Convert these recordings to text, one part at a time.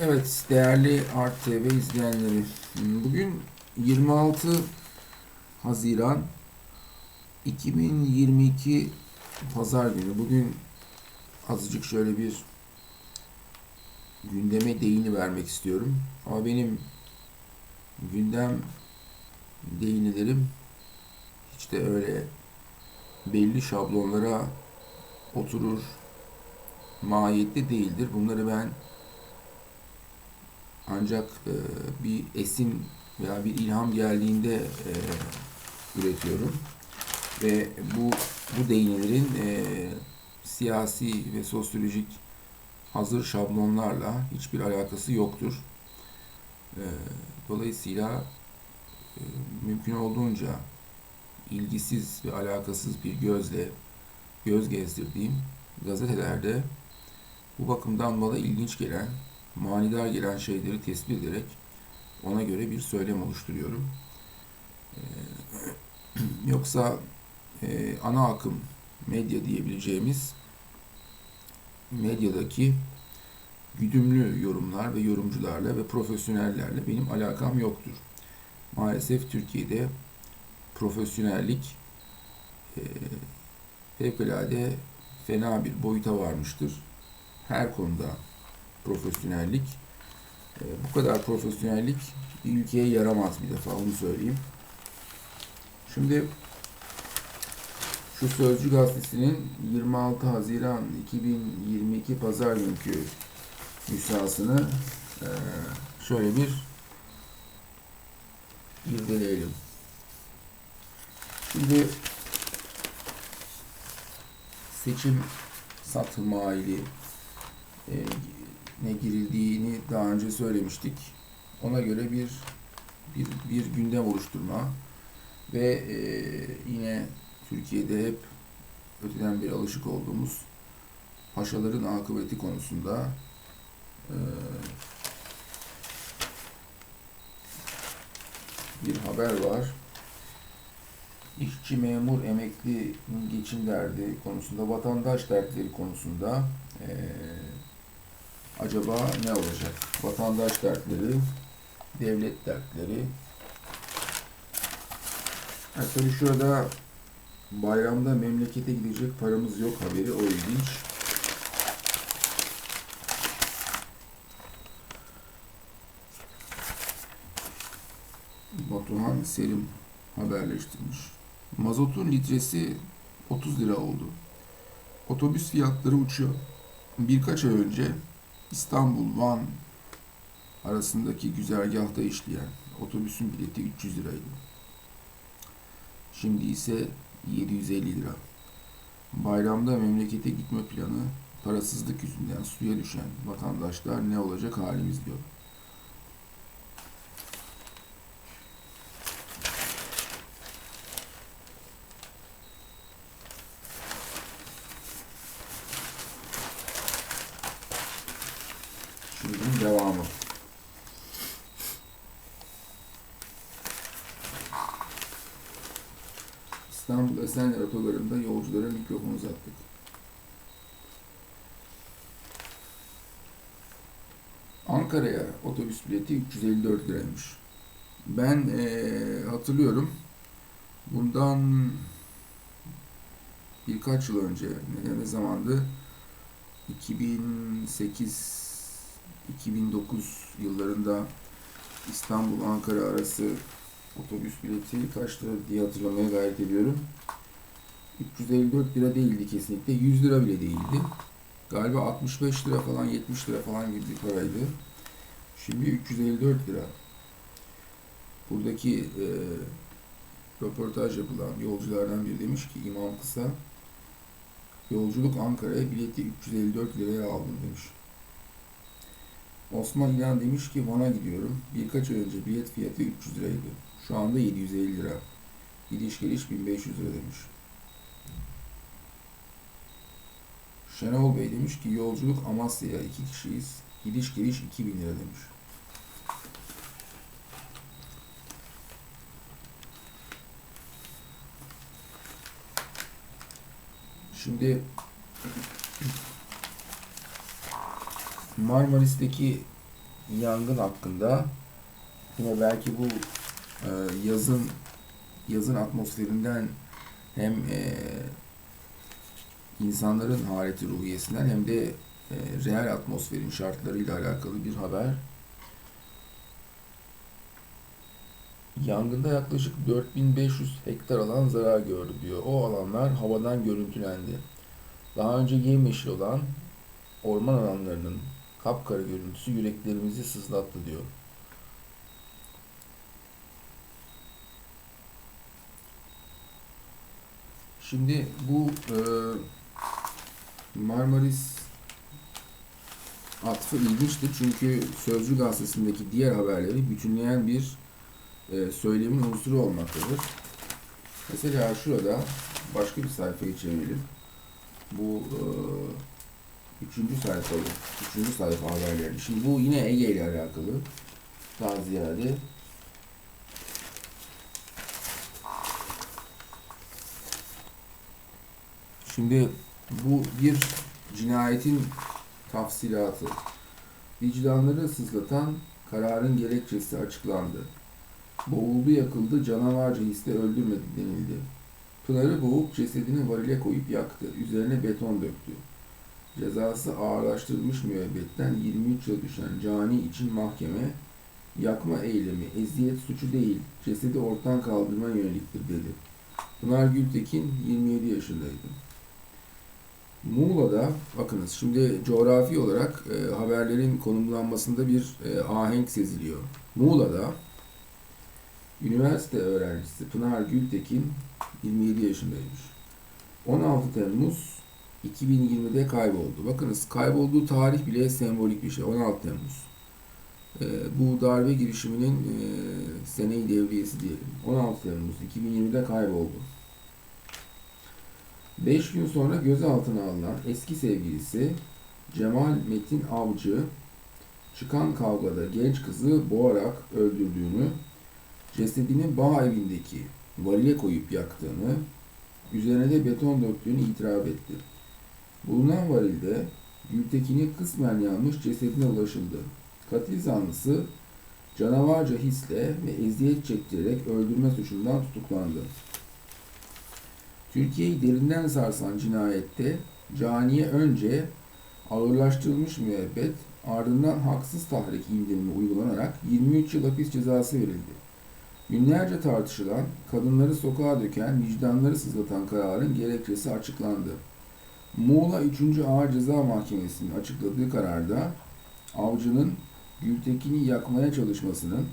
Evet değerli Art TV izleyenleri. Bugün 26 Haziran 2022 Pazar günü. Bugün azıcık şöyle bir gündeme değini vermek istiyorum. Ama benim gündem değinilerim hiç de öyle belli şablonlara oturur mahiyette değildir. Bunları ben ancak e, bir esin veya bir ilham geldiğinde e, üretiyorum. Ve bu bu değinelerin e, siyasi ve sosyolojik hazır şablonlarla hiçbir alakası yoktur. E, dolayısıyla e, mümkün olduğunca ilgisiz ve alakasız bir gözle göz gezdirdiğim gazetelerde bu bakımdan bana ilginç gelen manidar gelen şeyleri tespit ederek ona göre bir söylem oluşturuyorum. Ee, yoksa e, ana akım medya diyebileceğimiz medyadaki güdümlü yorumlar ve yorumcularla ve profesyonellerle benim alakam yoktur. Maalesef Türkiye'de profesyonellik e, fevkalade fena bir boyuta varmıştır. Her konuda profesyonellik. E, bu kadar profesyonellik ülkeye yaramaz bir defa onu söyleyeyim. Şimdi şu Sözcü Gazetesi'nin 26 Haziran 2022 Pazar günkü nüshasını e, şöyle bir irdeleyelim. Şimdi seçim satım maili e, ne girildiğini daha önce söylemiştik. Ona göre bir bir, bir gündem oluşturma ve e, yine Türkiye'de hep öteden beri alışık olduğumuz paşaların akıbeti konusunda e, bir haber var. İşçi, memur, emekli geçim derdi konusunda, vatandaş dertleri konusunda eee acaba ne olacak? Vatandaş dertleri, devlet dertleri. Ha, tabii şurada bayramda memlekete gidecek paramız yok haberi o ilginç. Batuhan Selim haberleştirmiş. Mazotun litresi 30 lira oldu. Otobüs fiyatları uçuyor. Birkaç ay önce İstanbul-Van arasındaki güzergahta işleyen otobüsün bileti 300 liraydı. Şimdi ise 750 lira. Bayramda memlekete gitme planı parasızlık yüzünden suya düşen vatandaşlar ne olacak halimiz diyor. Şimdi bunun devamı. İstanbul Otogarı'nda yolculara mikrofon uzattık. Ankara'ya otobüs bileti 354 liraymış. Ben eee, hatırlıyorum. Bundan birkaç yıl önce ne, ne zamandı? 2008 2009 yıllarında İstanbul Ankara arası otobüs bileti kaç diye hatırlamaya gayret ediyorum. 354 lira değildi kesinlikle. 100 lira bile değildi. Galiba 65 lira falan 70 lira falan gibi bir paraydı. Şimdi 354 lira. Buradaki e, röportaj yapılan yolculardan biri demiş ki İmam Kısa yolculuk Ankara'ya bileti 354 liraya aldım demiş. Osman İlhan demiş ki Van'a gidiyorum. Birkaç ay önce bilet fiyatı 300 liraydı. Şu anda 750 lira. Gidiş geliş 1500 lira demiş. Şenol Bey demiş ki yolculuk Amasya'ya iki kişiyiz. Gidiş geliş 2000 lira demiş. Şimdi Marmaris'teki yangın hakkında yine belki bu e, yazın yazın atmosferinden hem e, insanların haleti ruhiyesinden hem de e, reel atmosferin şartlarıyla alakalı bir haber. Yangında yaklaşık 4500 hektar alan zarar gördü diyor. O alanlar havadan görüntülendi. Daha önce yemyeşil olan orman alanlarının kapkara görüntüsü yüreklerimizi sızlattı diyor. Şimdi bu e, Marmaris atfı ilginçtir çünkü Sözcü gazetesindeki diğer haberleri bütünleyen bir e, söylemin unsuru olmaktadır. Mesela şurada başka bir sayfayı çevirelim. Bu e, üçüncü sayfa, üçüncü sayfa haberleri. Şimdi bu yine Ege ile alakalı. Daha ziyade Şimdi bu bir cinayetin tafsilatı. Vicdanları sızlatan kararın gerekçesi açıklandı. Boğuldu yakıldı, canavarca hisle öldürmedi denildi. Pınar'ı boğup cesedini varile koyup yaktı. Üzerine beton döktü. Cezası ağırlaştırılmış müebbetten 23 yıl düşen cani için mahkeme yakma eylemi eziyet suçu değil, cesedi ortadan kaldırma yöneliktir dedi. Pınar Gültekin 27 yaşındaydı. Muğla'da bakınız şimdi coğrafi olarak e, haberlerin konumlanmasında bir e, ahenk seziliyor. Muğla'da üniversite öğrencisi Pınar Gültekin 27 yaşındaymış. 16 Temmuz 2020'de kayboldu. Bakınız kaybolduğu tarih bile sembolik bir şey. 16 Temmuz. E, bu darbe girişiminin e, seneyi devriyesi diyelim. 16 Temmuz 2020'de kayboldu. 5 gün sonra gözaltına alınan eski sevgilisi Cemal Metin Avcı çıkan kavgada genç kızı boğarak öldürdüğünü, cesedini bağ evindeki varile koyup yaktığını, üzerine de beton döktüğünü itiraf etti. Bulunan varilde Gültekin'i kısmen yanmış cesedine ulaşıldı. Katil zanlısı canavarca hisle ve eziyet çektirerek öldürme suçundan tutuklandı. Türkiye'yi derinden sarsan cinayette caniye önce ağırlaştırılmış müebbet ardından haksız tahrik indirimi uygulanarak 23 yıl hapis cezası verildi. Günlerce tartışılan, kadınları sokağa döken, vicdanları sızlatan kararın gerekçesi açıklandı. Muğla 3. Ağır Ceza Mahkemesi'nin açıkladığı kararda avcının Gültekin'i yakmaya çalışmasının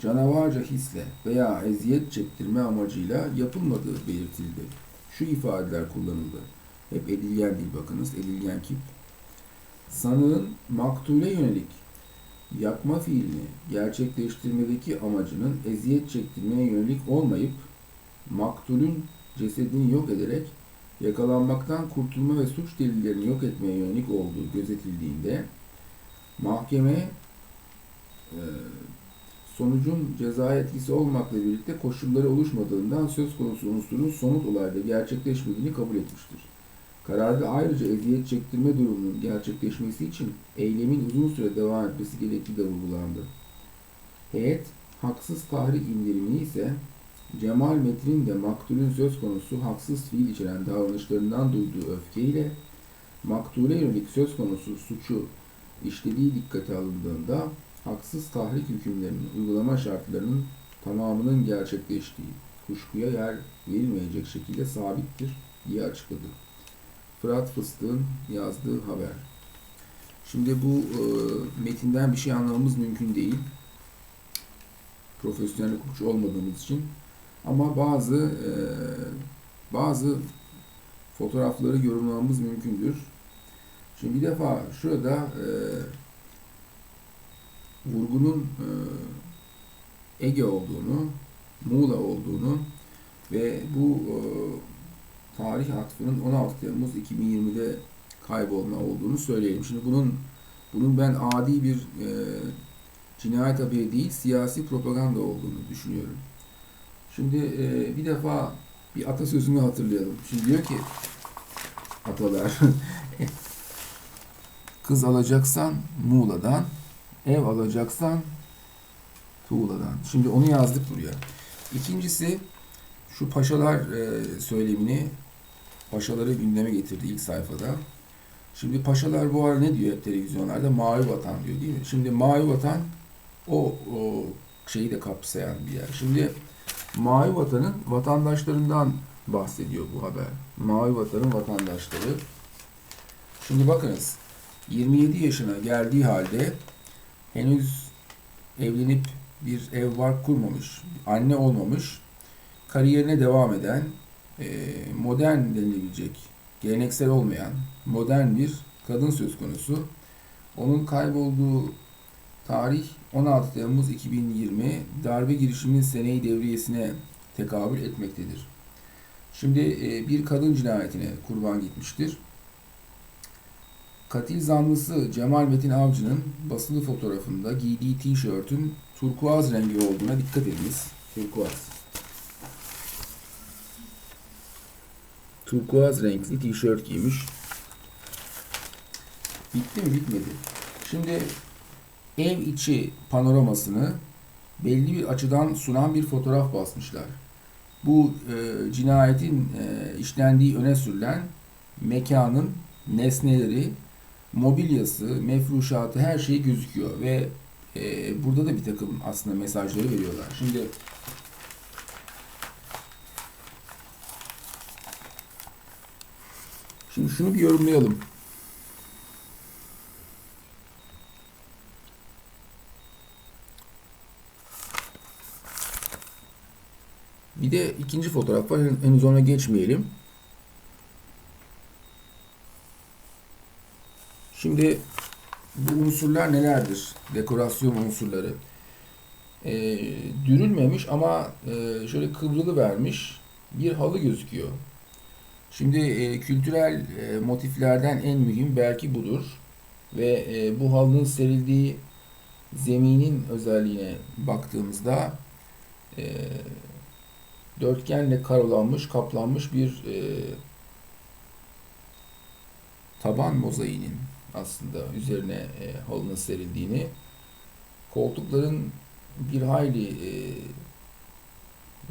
canavarca hisle veya eziyet çektirme amacıyla yapılmadığı belirtildi. Şu ifadeler kullanıldı. Hep edilgen dil bakınız. Edilgen kim? Sanığın maktule yönelik yakma fiilini gerçekleştirmedeki amacının eziyet çektirmeye yönelik olmayıp maktulün cesedini yok ederek yakalanmaktan kurtulma ve suç delillerini yok etmeye yönelik olduğu gözetildiğinde mahkeme e, sonucun ceza etkisi olmakla birlikte koşulları oluşmadığından söz konusu unsurun somut olayda gerçekleşmediğini kabul etmiştir. Kararda ayrıca eziyet çektirme durumunun gerçekleşmesi için eylemin uzun süre devam etmesi gerektiği de vurgulandı. Heyet, haksız tahrik indirimini ise Cemal Metin'in de maktulün söz konusu haksız fiil içeren davranışlarından duyduğu öfkeyle maktule yönelik söz konusu suçu işlediği dikkate alındığında haksız tahrik hükümlerinin uygulama şartlarının tamamının gerçekleştiği kuşkuya yer verilmeyecek şekilde sabittir diye açıkladı. Fırat Fıstık'ın yazdığı haber. Şimdi bu e, metinden bir şey anlamamız mümkün değil. Profesyonel hukukçu olmadığımız için. Ama bazı e, bazı fotoğrafları yorumlamamız mümkündür. Şimdi bir defa şurada e, vurgunun e, Ege olduğunu, Muğla olduğunu ve bu e, tarih atfının 16 Temmuz 2020'de kaybolma olduğunu söyleyelim. Şimdi bunun bunun ben adi bir e, cinayet haberi değil, siyasi propaganda olduğunu düşünüyorum. Şimdi e, bir defa bir atasözünü hatırlayalım. Şimdi diyor ki atalar kız alacaksan Muğla'dan, Ev alacaksan tuğladan. Şimdi onu yazdık buraya. İkincisi şu paşalar e, söylemini paşaları gündeme getirdi ilk sayfada. Şimdi paşalar bu ara ne diyor hep televizyonlarda? Mavi vatan diyor değil mi? Şimdi mavi vatan o, o şeyi de kapsayan bir yer. Şimdi mavi vatanın vatandaşlarından bahsediyor bu haber. Mavi vatanın vatandaşları. Şimdi bakınız 27 yaşına geldiği halde henüz evlenip bir ev var kurmamış, anne olmamış, kariyerine devam eden, e, modern denilebilecek, geleneksel olmayan, modern bir kadın söz konusu. Onun kaybolduğu tarih 16 Temmuz 2020 darbe girişiminin seneyi devriyesine tekabül etmektedir. Şimdi e, bir kadın cinayetine kurban gitmiştir. Katil zanlısı Cemal Metin Avcı'nın basılı fotoğrafında giydiği tişörtün turkuaz rengi olduğuna dikkat ediniz. Turkuaz. Turkuaz renkli tişört giymiş. Bitti mi? Bitmedi. Şimdi ev içi panoramasını belli bir açıdan sunan bir fotoğraf basmışlar. Bu e, cinayetin e, işlendiği öne sürülen mekanın nesneleri, mobilyası, mefruşatı her şey gözüküyor ve e, burada da bir takım aslında mesajları veriyorlar. Şimdi Şimdi şunu bir yorumlayalım. Bir de ikinci fotoğraf var. Henüz ona geçmeyelim. Şimdi bu unsurlar nelerdir? Dekorasyon unsurları. Ee, dürülmemiş ama e, şöyle kıvrılı vermiş bir halı gözüküyor. Şimdi e, kültürel e, motiflerden en mühim belki budur. Ve e, bu halının serildiği zeminin özelliğine baktığımızda e, dörtgenle karolanmış, kaplanmış bir e, taban mozaiğinin aslında üzerine e, halının serildiğini, koltukların bir hayli e,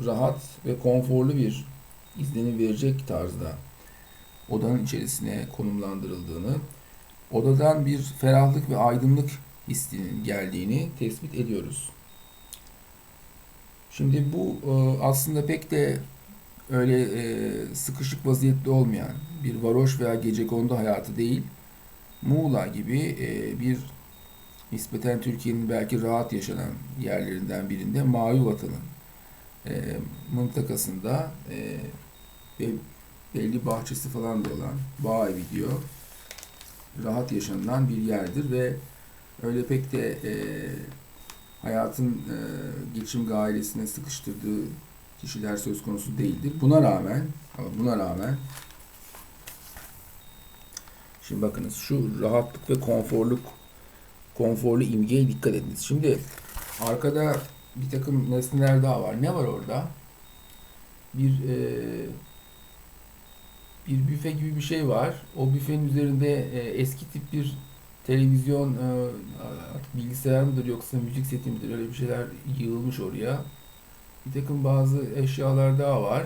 rahat ve konforlu bir izlenim verecek tarzda odanın içerisine konumlandırıldığını, odadan bir ferahlık ve aydınlık hissinin geldiğini tespit ediyoruz. Şimdi bu e, aslında pek de öyle e, sıkışık vaziyette olmayan bir varoş veya gecekondu hayatı değil, Muğla gibi e, bir nispeten Türkiye'nin belki rahat yaşanan yerlerinden birinde Mavi Vatan'ın mıntakasında ve belli bahçesi falan da olan bağ evi diyor. Rahat yaşanılan bir yerdir ve öyle pek de e, hayatın e, geçim gailesine sıkıştırdığı kişiler söz konusu değildir. Buna rağmen buna rağmen şimdi bakınız şu rahatlık ve konforluk konforlu imgeye dikkat ediniz. Şimdi arkada bir takım nesneler daha var. Ne var orada? Bir e, bir büfe gibi bir şey var. O büfenin üzerinde e, eski tip bir televizyon, e, bilgisayar mıdır yoksa müzik seti midir öyle bir şeyler yığılmış oraya. Bir takım bazı eşyalar daha var.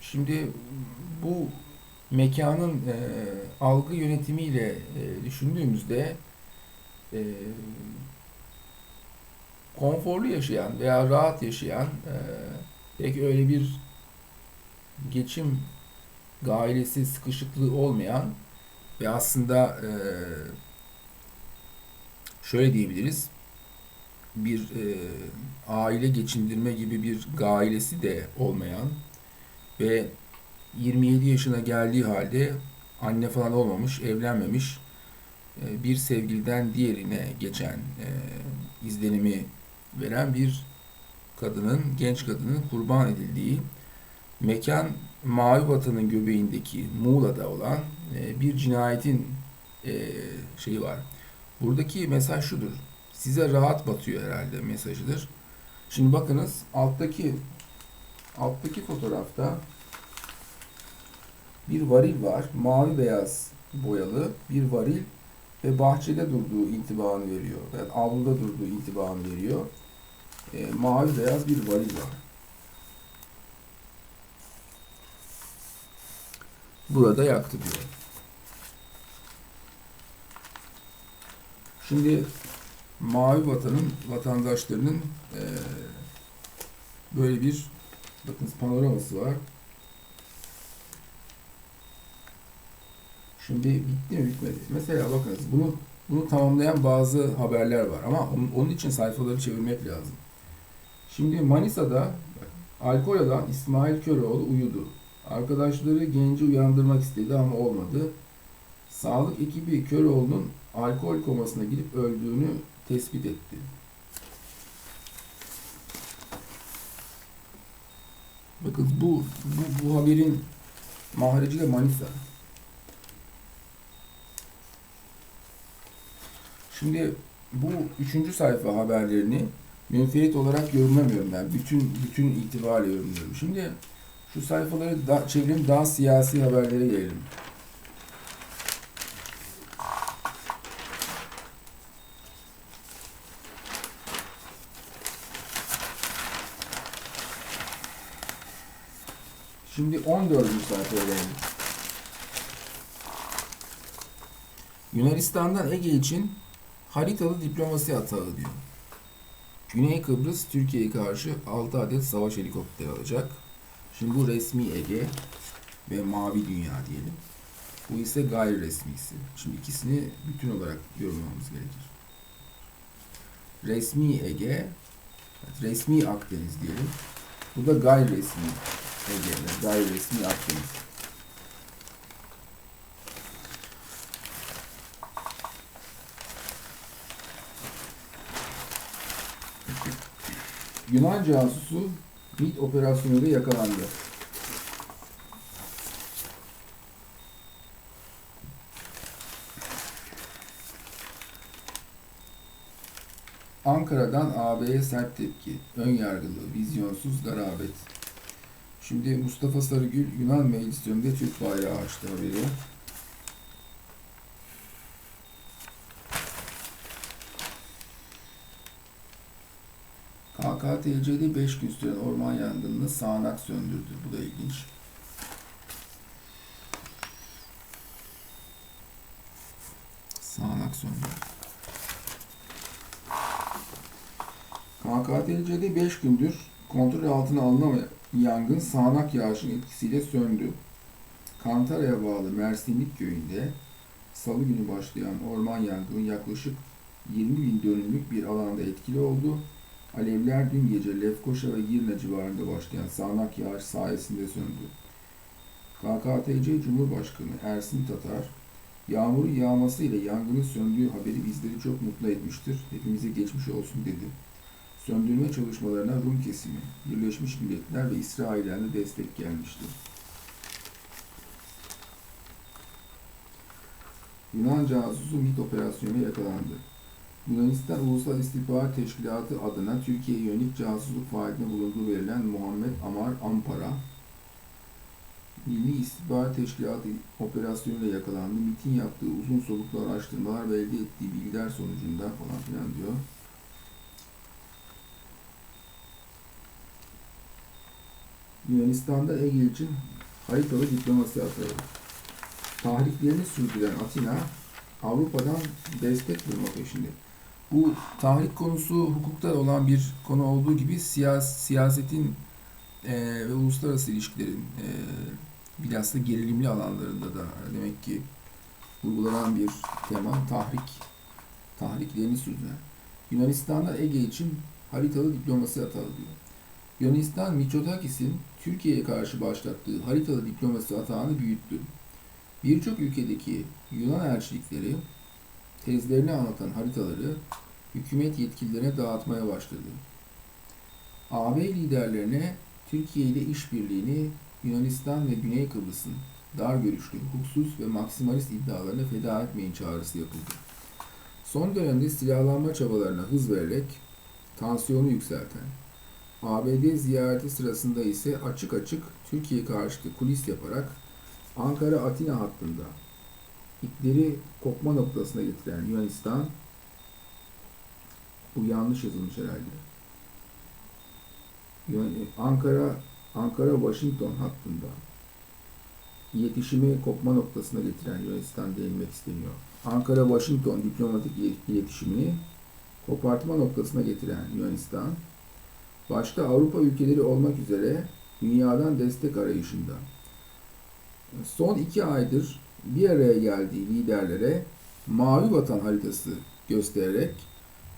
Şimdi bu mekanın e, algı yönetimiyle e, düşündüğümüzde e, konforlu yaşayan veya rahat yaşayan e, pek öyle bir geçim gailesi sıkışıklığı olmayan ve aslında e, şöyle diyebiliriz bir e, aile geçindirme gibi bir gailesi de olmayan ve 27 yaşına geldiği halde anne falan olmamış, evlenmemiş e, bir sevgiliden diğerine geçen e, izlenimi veren bir kadının, genç kadının kurban edildiği mekan Mavi Vatan'ın göbeğindeki Muğla'da olan e, bir cinayetin e, şeyi var. Buradaki mesaj şudur. Size rahat batıyor herhalde mesajıdır. Şimdi bakınız alttaki alttaki fotoğrafta bir varil var. Mavi beyaz boyalı bir varil ve bahçede durduğu intibanı veriyor. Yani avluda durduğu intibanı veriyor. E, mavi beyaz bir varil var. Burada yaktı diyor. Şimdi mavi vatanın vatandaşlarının e, böyle bir bakın panoraması var. Şimdi bitti mi bitmedi. Mesela bakınız bunu bunu tamamlayan bazı haberler var ama onun, onun için sayfaları çevirmek lazım. Şimdi Manisa'da alkol alan İsmail Köroğlu uyudu. Arkadaşları genci uyandırmak istedi ama olmadı. Sağlık ekibi Köroğlu'nun alkol komasına girip öldüğünü tespit etti. Bakın bu, bu, bu haberin mahreci de Manisa. Şimdi bu üçüncü sayfa haberlerini münferit olarak yorumlamıyorum ben. Bütün bütün itibariyle yorumluyorum. Şimdi şu sayfaları da, çevireyim daha siyasi haberlere gelelim. Şimdi 14. sayfaya gelelim. Yunanistan'dan Ege için haritalı diplomasi hatalı diyor. Güney Kıbrıs Türkiye'ye karşı 6 adet savaş helikopteri alacak. Şimdi bu resmi Ege ve mavi dünya diyelim. Bu ise gayri resmisi. Şimdi ikisini bütün olarak yorumlamamız gerekir. Resmi Ege, resmi Akdeniz diyelim. Bu da gayri resmi Ege, gayri resmi Akdeniz. Yunan casusu MİT operasyonuyla yakalandı. Ankara'dan AB'ye sert tepki. Ön yargılı, vizyonsuz garabet. Şimdi Mustafa Sarıgül Yunan meclis önünde Türk bayrağı açtı haberi. KKTC'de 5 gün süren orman yangınını sağanak söndürdü. Bu da ilginç. Sağanak söndürdü. KKTC'de 5 gündür kontrol altına alınamayan yangın sağanak yağışın etkisiyle söndü. Kantara'ya bağlı Mersinlik köyünde salı günü başlayan orman yangını yaklaşık 20 bin dönümlük bir alanda etkili oldu. Alevler dün gece Lefkoşa ve Girne civarında başlayan sağanak yağış sayesinde söndü. KKTC Cumhurbaşkanı Ersin Tatar, yağmurun yağması ile yangının söndüğü haberi bizleri çok mutlu etmiştir. Hepimize geçmiş olsun dedi. Söndürme çalışmalarına Rum kesimi, Birleşmiş Milletler ve İsrail'den de destek gelmişti. Yunan casusu MİT operasyonu yakalandı. Yunanistan Ulusal İstihbarat Teşkilatı adına Türkiye'ye yönelik casusluk faaliyetine bulunduğu verilen Muhammed Amar Ampara, Milli İstihbarat Teşkilatı operasyonuyla yakalandı. MİT'in yaptığı uzun soluklu araştırmalar ve elde ettiği bilgiler sonucunda falan filan diyor. Yunanistan'da Ege için haritalı diplomasi atarı. Tahriklerini sürdüren Atina, Avrupa'dan destek bulma peşinde. Bu tahrik konusu hukukta olan bir konu olduğu gibi siyas siyasetin e, ve uluslararası ilişkilerin e, bilhassa gerilimli alanlarında da demek ki vurgulanan bir tema tahrik tahriklerini sürdüren. Yunanistan'da Ege için haritalı diplomasi hatalı diyor. Yunanistan Mitsotakis'in Türkiye'ye karşı başlattığı haritalı diplomasi atağını büyüttü. Birçok ülkedeki Yunan elçilikleri tezlerini anlatan haritaları hükümet yetkililerine dağıtmaya başladı. AB liderlerine Türkiye ile işbirliğini Yunanistan ve Güney Kıbrıs'ın dar görüşlü, hukuksuz ve maksimalist iddialarına feda etmeyin çağrısı yapıldı. Son dönemde silahlanma çabalarına hız vererek tansiyonu yükselten, ABD ziyareti sırasında ise açık açık Türkiye karşıtı kulis yaparak Ankara-Atina hattında ipleri kopma noktasına getiren Yunanistan bu yanlış yazılmış herhalde. Ankara Ankara Washington hattında iletişimi kopma noktasına getiren Yunanistan denilmek isteniyor. Ankara Washington diplomatik iletişimini kopartma noktasına getiren Yunanistan başta Avrupa ülkeleri olmak üzere dünyadan destek arayışında. Son iki aydır bir araya geldiği liderlere mavi vatan haritası göstererek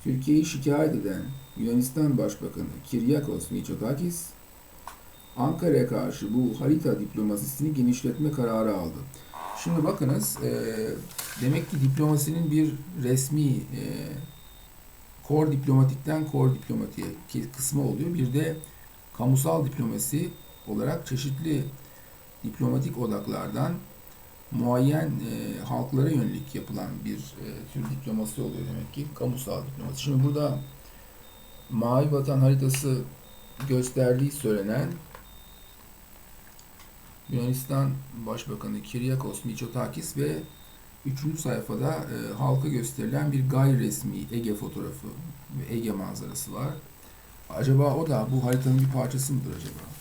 Türkiye'yi şikayet eden Yunanistan Başbakanı Kiryakos Mitsotakis, Ankara'ya karşı bu harita diplomasisini genişletme kararı aldı. Şimdi bakınız, e, demek ki diplomasinin bir resmi e, kor diplomatikten kor diplomatiğe kısmı oluyor. Bir de kamusal diplomasi olarak çeşitli diplomatik odaklardan muayyen e, halklara yönelik yapılan bir e, tür diplomasi oluyor demek ki. Kamusal diplomasi. Şimdi burada Mavi Vatan haritası gösterdiği söylenen Yunanistan Başbakanı Kiryakos Mitsotakis ve üçüncü sayfada e, halka gösterilen bir gayri resmi Ege fotoğrafı ve Ege manzarası var. Acaba o da bu haritanın bir parçası mıdır acaba?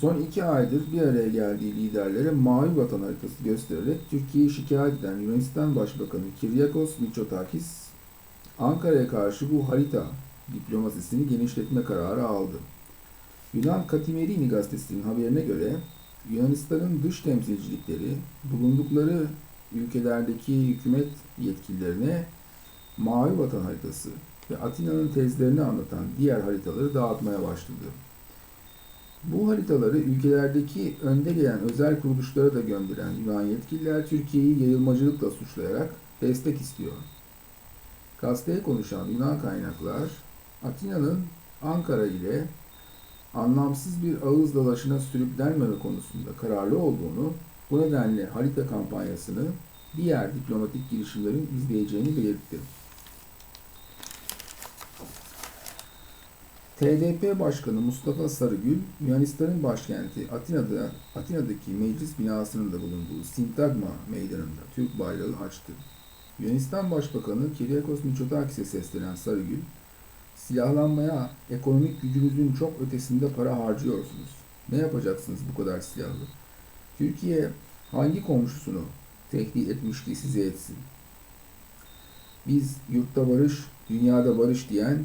Son iki aydır bir araya geldiği liderlere mavi vatan haritası göstererek Türkiye'yi şikayet eden Yunanistan Başbakanı Kiryakos Mitsotakis, Ankara'ya karşı bu harita diplomasisini genişletme kararı aldı. Yunan Katimerini gazetesinin haberine göre Yunanistan'ın dış temsilcilikleri bulundukları ülkelerdeki hükümet yetkililerine mavi vatan haritası ve Atina'nın tezlerini anlatan diğer haritaları dağıtmaya başladı. Bu haritaları ülkelerdeki önde gelen özel kuruluşlara da gönderen Yunan yetkililer Türkiye'yi yayılmacılıkla suçlayarak destek istiyor. Gazeteye konuşan Yunan kaynaklar, Atina'nın Ankara ile anlamsız bir ağız dalaşına sürüklenmeme konusunda kararlı olduğunu, bu nedenle harita kampanyasını diğer diplomatik girişimlerin izleyeceğini belirtti. TDP Başkanı Mustafa Sarıgül, Yunanistan'ın başkenti Atina'da Atina'daki meclis binasının da bulunduğu Sintagma meydanında Türk bayrağı açtı. Yunanistan Başbakanı Kyriakos Mitsotakis'e seslenen Sarıgül, silahlanmaya ekonomik gücünüzün çok ötesinde para harcıyorsunuz. Ne yapacaksınız bu kadar silahlı? Türkiye hangi komşusunu tehdit etmiş ki size etsin? Biz yurtta barış, dünyada barış diyen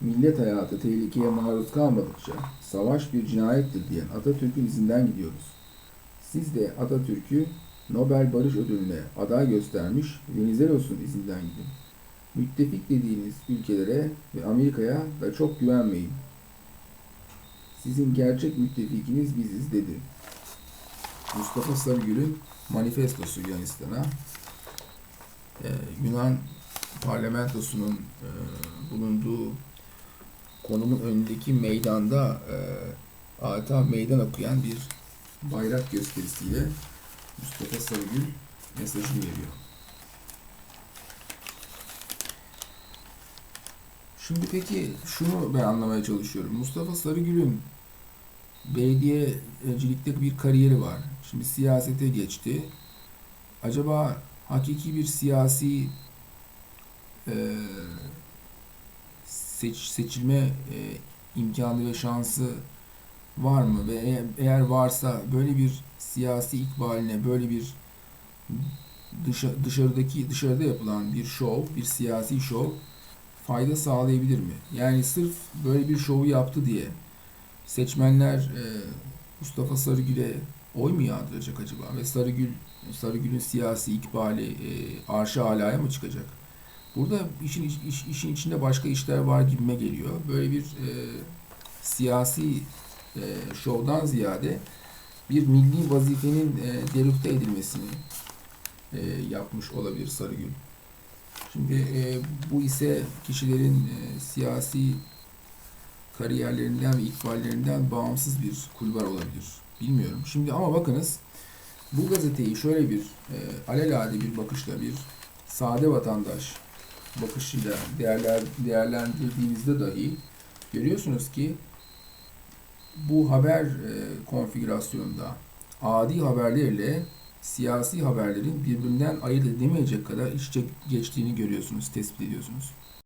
millet hayatı tehlikeye maruz kalmadıkça savaş bir cinayettir diyen Atatürk'ün izinden gidiyoruz. Siz de Atatürk'ü Nobel Barış Ödülü'ne aday göstermiş Venizelos'un izinden gidin. Müttefik dediğiniz ülkelere ve Amerika'ya da çok güvenmeyin. Sizin gerçek müttefikiniz biziz dedi. Mustafa Sarıgül'ün manifestosu Yunanistan'a. Ee, Yunan parlamentosunun e, bulunduğu konumun önündeki meydanda e, adeta meydan okuyan bir bayrak gösterisiyle Mustafa Sarıgül mesajını veriyor. Şimdi peki şunu ben anlamaya çalışıyorum. Mustafa Sarıgül'ün belediyecilikte bir kariyeri var. Şimdi siyasete geçti. Acaba hakiki bir siyasi e, seç, seçilme e, imkanı ve şansı var mı? Ve eğer, eğer varsa böyle bir siyasi ikbaline, böyle bir dışa, dışarıdaki dışarıda yapılan bir şov, bir siyasi şov fayda sağlayabilir mi? Yani sırf böyle bir şovu yaptı diye seçmenler e, Mustafa Sarıgül'e oy mu yağdıracak acaba? Ve Sarıgül Sarıgül'ün siyasi ikbali e, arşa alaya mı çıkacak? Burada işin iş, işin içinde başka işler var gibime geliyor. Böyle bir e, siyasi e, şovdan ziyade bir milli vazifenin e, delüfte edilmesini e, yapmış olabilir Sarıgül. Şimdi e, bu ise kişilerin e, siyasi kariyerlerinden ve ikballerinden bağımsız bir kulvar olabilir. Bilmiyorum. Şimdi ama bakınız bu gazeteyi şöyle bir e, alelade bir bakışla bir sade vatandaş bakışıyla değerler, değerlendirdiğimizde dahi Görüyorsunuz ki bu haber e, konfigürasyonunda adi haberlerle siyasi haberlerin birbirinden ayırt edilemeyecek kadar iç içe geçtiğini görüyorsunuz, tespit ediyorsunuz.